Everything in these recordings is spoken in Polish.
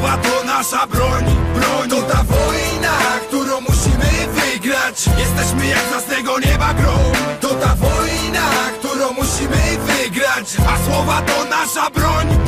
Słowa to nasza broń, broń. To ta wojna, którą musimy wygrać. Jesteśmy jak z jasnego nieba grom To ta wojna, którą musimy wygrać. A słowa to nasza broń,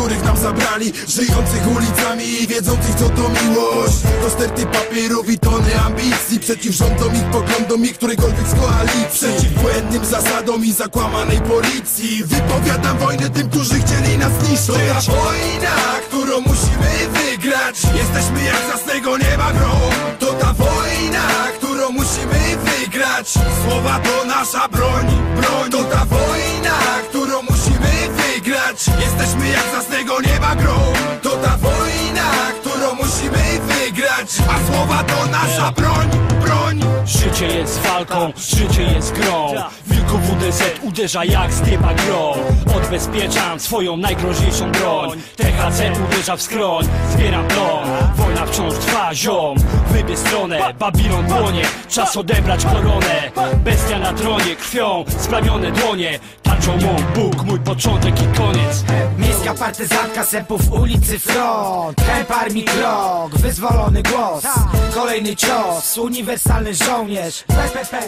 których nam zabrali Żyjących ulicami i wiedzących co to miłość. To sterty papierów i tony ambicji Przeciw rządom ich poglądom i którejkolwiek z koalicji. Przeciw błędnym zasadom i zakłamanej policji. Wypowiadam wojnę tym, którzy chcieli nas zniszczyć. To ta wojna, którą musimy wygrać. Jesteśmy jak z jasnego nieba grom To ta wojna, którą musimy wygrać. Słowa to nasza broń, broń. To ta wojna, którą musimy wygrać. Jesteśmy jak z jasnego nieba grom To ta wojna, którą musimy wygrać. A słowa to nasza broń, broń. Życie jest walką, życie jest grą WDZ uderza jak nieba grom. Odbezpieczam swoją najgroźniejszą broń. THC uderza w skroń, zbieram plon Wojna wciąż trwa, ziom. Wybie stronę, Babilon płonie Czas odebrać koronę. Bestia na tronie, krwią splamione dłonie. Tarczą mą Bóg, mój początek i koniec. Miejska partyzantka sepów ulicy front. Hemp armii krok, wyzwolony głos. Kolejny cios, uniwersalny żołnierz.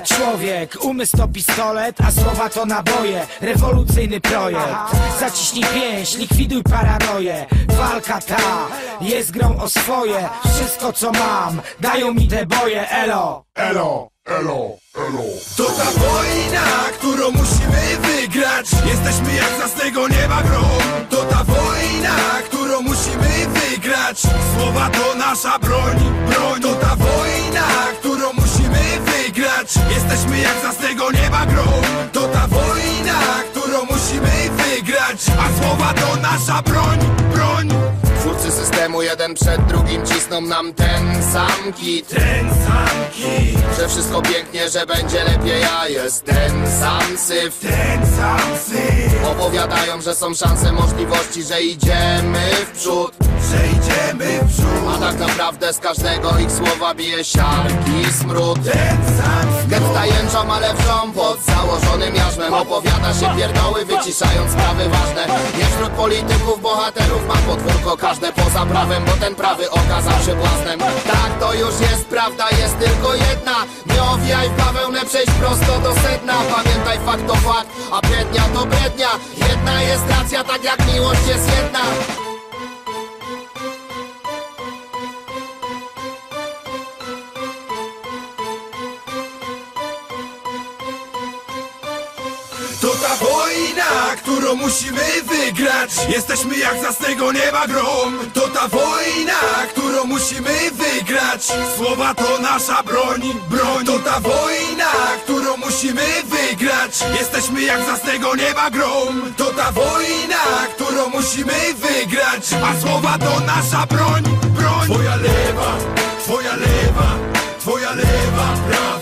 Człowiek, umysł to pistolet, a słowa to naboje. Rewolucyjny projekt. Zaciśnij pięść, likwiduj paranoję Walka ta jest grą o swoje. Wszystko co mam, dają mi te boje, elo. Elo, elo, elo. To ta wojna, którą musimy wygrać. Jesteśmy jak z jasnego nieba grom To ta wojna, którą musimy wygrać. Słowa to nasza broń, broń. To ta wojna, którą musimy wygrać. Jesteśmy jak z jasnego nieba grom nasza broń, broń. Twórcy systemu jeden przed drugim cisną nam ten sam kit. Ten sam kit, Że wszystko pięknie, że będzie lepiej, a jest ten sam syf. Ten sam syf. Opowiadają, że są szanse, możliwości, że idziemy w przód naprawdę z każdego ich słowa bije siarki smród. Ten sam Getta jęczą, ale wrzą pod założonym jarzmem. Opowiada się pierdoły, wyciszając sprawy ważne. Nie wśród polityków, bohaterów ma podwórko każde poza prawem Bo ten prawy okazał się błaznem Tak, to już jest prawda, jest tylko jedna. Nie owijaj w bawełnę, przejdź prosto do sedna. Pamiętaj fakt to fakt, a brednia to brednia. Jedna jest racja, tak jak miłość jest jedna To ta wojna, którą musimy wygrać. Jesteśmy jak z jasnego nieba grom. To ta wojna, którą musimy wygrać. Słowa to nasza broń, broń. To ta wojna, którą musimy wygrać. Jesteśmy jak z jasnego nieba grom. To ta wojna, którą musimy wygrać. A słowa to nasza broń, broń. Twoja lewa, twoja lewa Twoja lewa, prawa